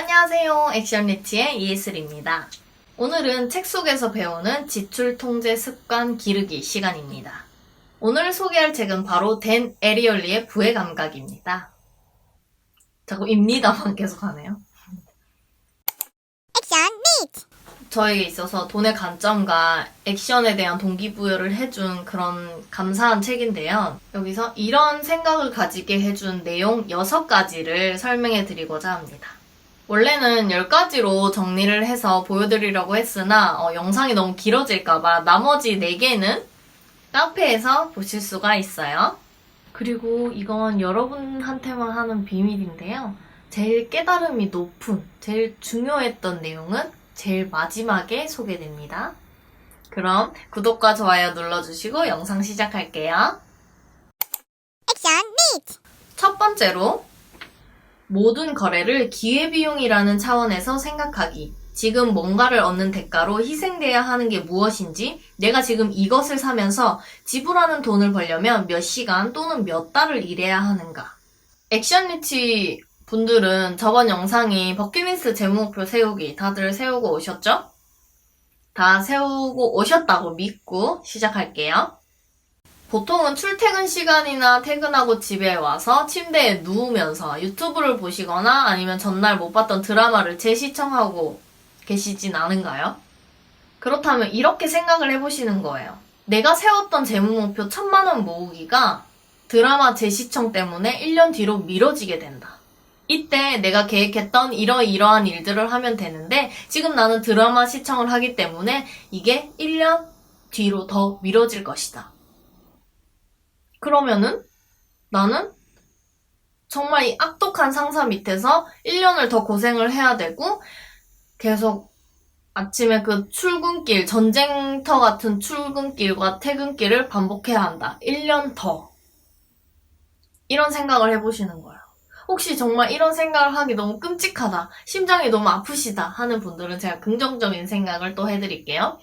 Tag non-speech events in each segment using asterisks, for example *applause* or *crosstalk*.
안녕하세요. 액션 리치의 이예슬입니다. 오늘은 책 속에서 배우는 지출 통제 습관 기르기 시간입니다. 오늘 소개할 책은 바로 댄 에리얼리의 부의 감각입니다. 자꾸 입니다만 계속 하네요. 액션 니트 저에게 있어서 돈의 관점과 액션에 대한 동기부여를 해준 그런 감사한 책인데요. 여기서 이런 생각을 가지게 해준 내용 6가지를 설명해 드리고자 합니다. 원래는 10가지로 정리를 해서 보여드리려고 했으나 어, 영상이 너무 길어질까봐 나머지 4개는 카페에서 보실 수가 있어요. 그리고 이건 여러분한테만 하는 비밀인데요. 제일 깨달음이 높은, 제일 중요했던 내용은 제일 마지막에 소개됩니다. 그럼 구독과 좋아요 눌러주시고 영상 시작할게요. 액션 니트 첫 번째로 모든 거래를 기회비용이라는 차원에서 생각하기. 지금 뭔가를 얻는 대가로 희생돼야 하는 게 무엇인지, 내가 지금 이것을 사면서 지불하는 돈을 벌려면 몇 시간 또는 몇 달을 일해야 하는가. 액션 리치 분들은 저번 영상이 버킷리스트 재무목표 세우기 다들 세우고 오셨죠? 다 세우고 오셨다고 믿고 시작할게요. 보통은 출퇴근 시간이나 퇴근하고 집에 와서 침대에 누우면서 유튜브를 보시거나 아니면 전날 못 봤던 드라마를 재시청하고 계시진 않은가요? 그렇다면 이렇게 생각을 해보시는 거예요. 내가 세웠던 재무 목표 천만원 모으기가 드라마 재시청 때문에 1년 뒤로 미뤄지게 된다. 이때 내가 계획했던 이러이러한 일들을 하면 되는데 지금 나는 드라마 시청을 하기 때문에 이게 1년 뒤로 더 미뤄질 것이다. 그러면은 나는 정말 이 악독한 상사 밑에서 1년을 더 고생을 해야 되고 계속 아침에 그 출근길, 전쟁터 같은 출근길과 퇴근길을 반복해야 한다. 1년 더. 이런 생각을 해보시는 거예요. 혹시 정말 이런 생각을 하기 너무 끔찍하다, 심장이 너무 아프시다 하는 분들은 제가 긍정적인 생각을 또 해드릴게요.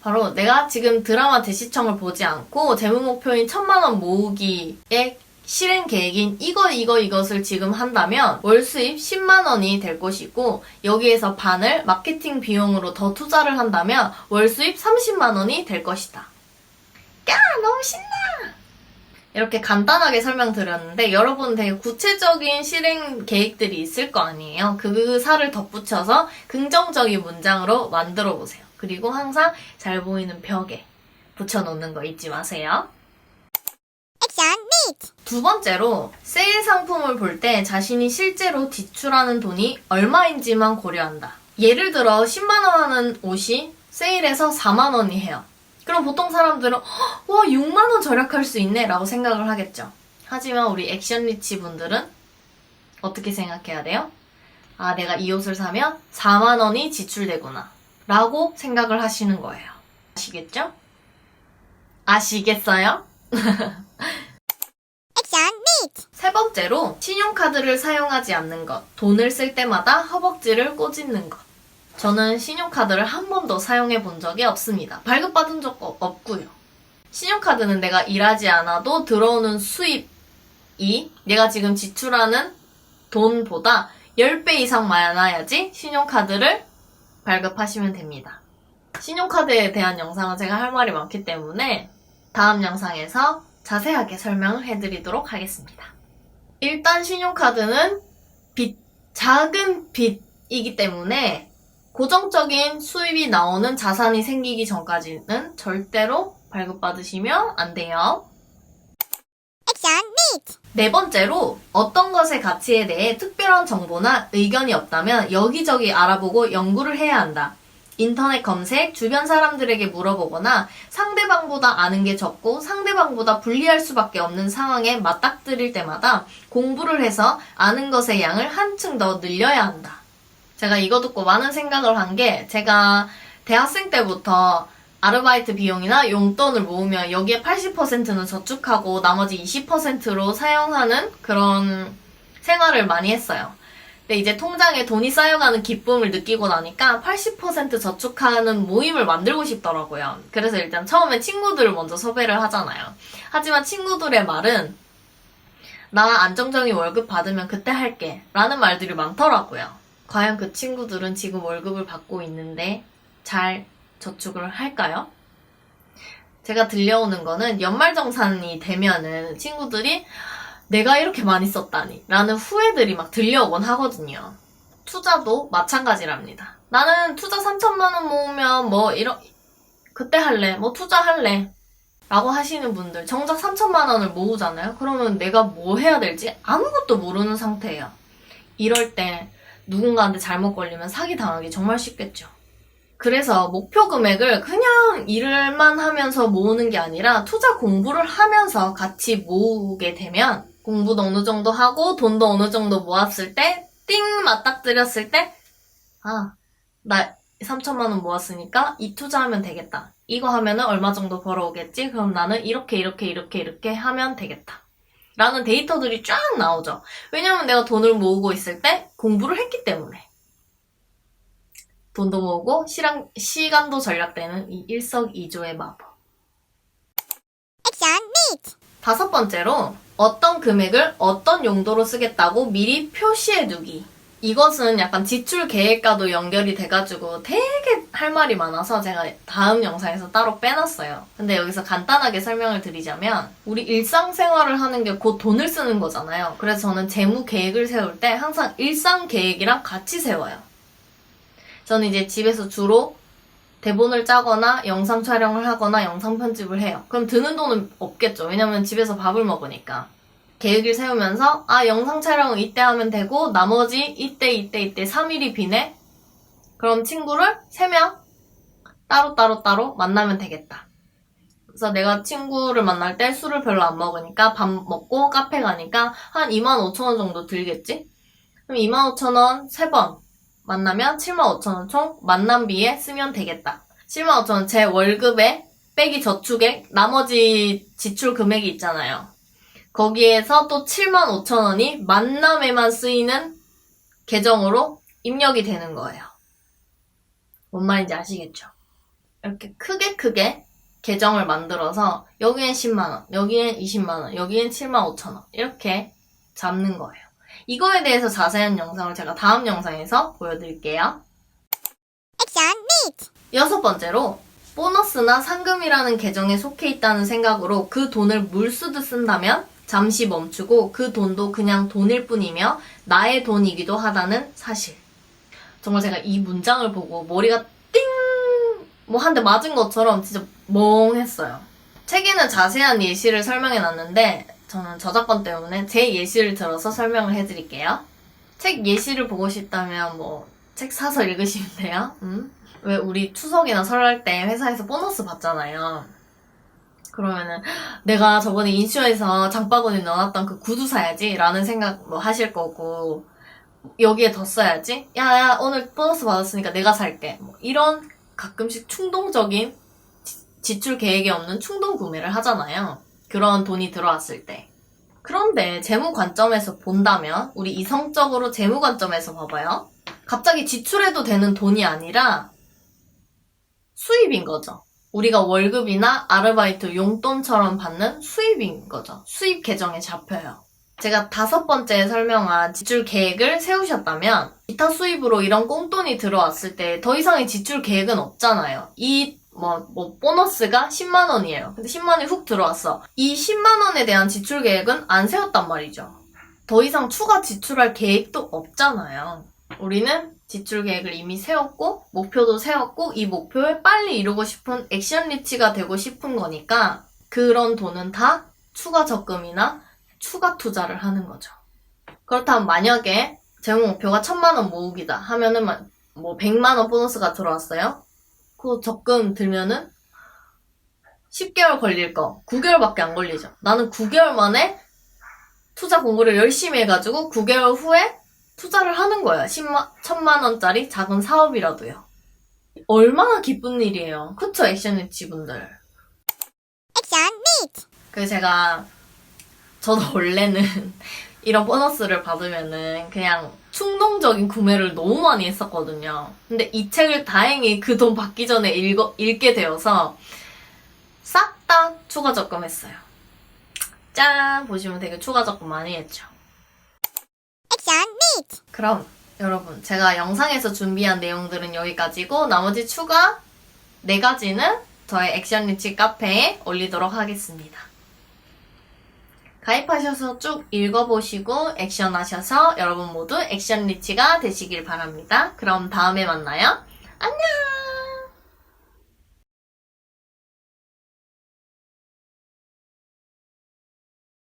바로 내가 지금 드라마 대시청을 보지 않고 재무 목표인 천만 원 모으기의 실행 계획인 이거 이거 이것을 지금 한다면 월 수입 10만 원이 될 것이고 여기에서 반을 마케팅 비용으로 더 투자를 한다면 월 수입 30만 원이 될 것이다. 야 너무 신나! 이렇게 간단하게 설명드렸는데 여러분 되게 구체적인 실행 계획들이 있을 거 아니에요. 그 살을 덧붙여서 긍정적인 문장으로 만들어 보세요. 그리고 항상 잘 보이는 벽에 붙여놓는 거 잊지 마세요. 두 번째로 세일 상품을 볼 때 자신이 실제로 지출하는 돈이 얼마인지만 고려한다. 예를 들어 10만원 하는 옷이 세일해서 4만원이 해요. 그럼 보통 사람들은 "헉, 와 6만원 절약할 수 있네 라고 생각을 하겠죠. 하지만 우리 액션 리치 분들은 어떻게 생각해야 돼요? 아 내가 이 옷을 사면 4만원이 지출되구나 라고 생각을 하시는 거예요. 아시겠죠? 아시겠어요? *laughs* 세 번째로 신용카드를 사용하지 않는 것. 돈을 쓸 때마다 허벅지를 꼬집는 것. 저는 신용카드를 한 번도 사용해 본 적이 없습니다. 발급받은 적 어- 없고요. 신용카드는 내가 일하지 않아도 들어오는 수입이 내가 지금 지출하는 돈보다 10배 이상 많아야지 신용카드를 발급하시면 됩니다. 신용카드에 대한 영상은 제가 할 말이 많기 때문에 다음 영상에서 자세하게 설명을 해드리도록 하겠습니다. 일단 신용카드는 빚, 작은 빚이기 때문에 고정적인 수입이 나오는 자산이 생기기 전까지는 절대로 발급받으시면 안 돼요. 액션 니트 네 번째로 어떤 것의 가치에 대해 특별한 정보나 의견이 없다면 여기저기 알아보고 연구를 해야 한다. 인터넷 검색, 주변 사람들에게 물어보거나 상대방보다 아는 게 적고 상대방보다 불리할 수밖에 없는 상황에 맞닥뜨릴 때마다 공부를 해서 아는 것의 양을 한층 더 늘려야 한다. 제가 이거 듣고 많은 생각을 한 게 제가 대학생 때부터 아르바이트 비용이나 용돈을 모으면 여기에 80%는 저축하고 나머지 20%로 사용하는 그런 생활을 많이 했어요. 근데 이제 통장에 돈이 쌓여가는 기쁨을 느끼고 나니까 80% 저축하는 모임을 만들고 싶더라고요. 그래서 일단 처음에 친구들을 먼저 섭외를 하잖아요. 하지만 친구들의 말은 나 안정적인 월급 받으면 그때 할게. 라는 말들이 많더라고요. 과연 그 친구들은 지금 월급을 받고 있는데 잘 저축을 할까요? 제가 들려오는 거는 연말정산이 되면은 친구들이 내가 이렇게 많이 썼다니 라는 후회들이 막 들려오곤 하거든요. 투자도 마찬가지랍니다. 나는 투자 3천만 원 모으면 뭐 이런 그때 할래 뭐 투자할래 라고 하시는 분들 정작 3천만 원을 모으잖아요. 그러면 내가 뭐 해야 될지 아무것도 모르는 상태예요. 이럴 때 누군가한테 잘못 걸리면 사기 당하기 정말 쉽겠죠. 그래서 목표 금액을 그냥 일만 하면서 모으는 게 아니라 투자 공부를 하면서 같이 모으게 되면 공부도 어느 정도 하고 돈도 어느 정도 모았을 때 띵 맞닥뜨렸을 때 아, 나 3천만 원 모았으니까 이 투자하면 되겠다. 이거 하면은 얼마 정도 벌어오겠지? 그럼 나는 이렇게 이렇게 이렇게 이렇게 하면 되겠다. 라는 데이터들이 쫙 나오죠. 왜냐면 내가 돈을 모으고 있을 때 공부를 했기 때문에. 돈도 모으고 시랑, 시간도 절약되는 이 일석이조의 마법. 액션 니트 다섯 번째로 어떤 금액을 어떤 용도로 쓰겠다고 미리 표시해두기. 이것은 약간 지출 계획과도 연결이 돼가지고 되게 할 말이 많아서 제가 다음 영상에서 따로 빼놨어요. 근데 여기서 간단하게 설명을 드리자면 우리 일상생활을 하는 게 곧 돈을 쓰는 거잖아요. 그래서 저는 재무 계획을 세울 때 항상 일상 계획이랑 같이 세워요. 저는 이제 집에서 주로 대본을 짜거나 영상 촬영을 하거나 영상 편집을 해요. 그럼 드는 돈은 없겠죠. 왜냐면 집에서 밥을 먹으니까. 계획을 세우면서 아 영상 촬영은 이때 하면 되고 나머지 이때 이때 이때 3일이 비네? 그럼 친구를 3명 따로 따로 따로 만나면 되겠다. 그래서 내가 친구를 만날 때 술을 별로 안 먹으니까 밥 먹고 카페 가니까 한 25,000원 정도 들겠지? 그럼 25,000원 3번 만나면 75,000원 총 만남비에 쓰면 되겠다. 75,000원 제 월급에 빼기 저축액 나머지 지출 금액이 있잖아요. 거기에서 또 75,000원이 만남에만 쓰이는 계정으로 입력이 되는 거예요. 뭔 말인지 아시겠죠? 이렇게 크게 크게 계정을 만들어서 여기엔 10만원, 여기엔 20만원, 여기엔 75,000원 이렇게 잡는 거예요. 이거에 대해서 자세한 영상을 제가 다음 영상에서 보여드릴게요. 액션 니트 여섯 번째로 보너스나 상금이라는 계정에 속해 있다는 생각으로 그 돈을 물쓰듯 쓴다면 잠시 멈추고 그 돈도 그냥 돈일 뿐이며 나의 돈이기도 하다는 사실. 정말 제가 이 문장을 보고 머리가 띵! 뭐 한 대 맞은 것처럼 진짜 멍했어요. 책에는 자세한 예시를 설명해 놨는데 저는 저작권 때문에 제 예시를 들어서 설명을 해드릴게요. 책 예시를 보고 싶다면 뭐 책 사서 읽으시면 돼요. 음? 왜 우리 추석이나 설날 때 회사에서 보너스 받잖아요. 그러면은 내가 저번에 인슈어에서 장바구니 넣어놨던 그 구두 사야지 라는 생각 뭐 하실 거고 여기에 더 써야지 야야 오늘 보너스 받았으니까 내가 살게 뭐 이런 가끔씩 충동적인 지- 지출 계획이 없는 충동 구매를 하잖아요. 그런 돈이 들어왔을 때. 그런데 재무 관점에서 본다면 우리 이성적으로 재무 관점에서 봐봐요. 갑자기 지출해도 되는 돈이 아니라 수입인 거죠. 우리가 월급이나 아르바이트 용돈처럼 받는 수입인 거죠. 수입 계정에 잡혀요. 제가 다섯 번째 설명한 지출 계획을 세우셨다면 기타 수입으로 이런 꽁돈이 들어왔을 때 더 이상의 지출 계획은 없잖아요. 이 뭐, 뭐, 보너스가 10만 원이에요. 근데 10만 원이 훅 들어왔어. 이 10만 원에 대한 지출 계획은 안 세웠단 말이죠. 더 이상 추가 지출할 계획도 없잖아요. 우리는 지출 계획을 이미 세웠고, 목표도 세웠고, 이 목표를 빨리 이루고 싶은 액션 리치가 되고 싶은 거니까, 그런 돈은 다 추가 적금이나 추가 투자를 하는 거죠. 그렇다면 만약에 재무 목표가 천만 원 모으기다 하면은 마- 뭐 100만 원 보너스가 들어왔어요. 그 적금 들면은 10개월 걸릴 거 9개월밖에 안 걸리죠. 나는 9개월 만에 투자 공부를 열심히 해가지고 9개월 후에 투자를 하는 거예요. 10만, 1000만 원짜리 작은 사업이라도요. 얼마나 기쁜 일이에요. 그쵸, 액션리치 분들. 액션 니트 그래서 제가 저도 원래는 *laughs* 이런 보너스를 받으면은 그냥 충동적인 구매를 너무 많이 했었거든요. 근데 이 책을 다행히 그 돈 받기 전에 읽어, 읽게 되어서 싹 다 추가 적금했어요. 짠! 보시면 되게 추가 적금 많이 했죠. 액션 니트. 그럼 여러분 제가 영상에서 준비한 내용들은 여기까지고 나머지 추가 4가지는 저의 액션 리치 카페에 올리도록 하겠습니다. 가입하셔서 쭉 읽어보시고 액션 하셔서 여러분 모두 액션 리치가 되시길 바랍니다. 그럼 다음에 만나요. 안녕!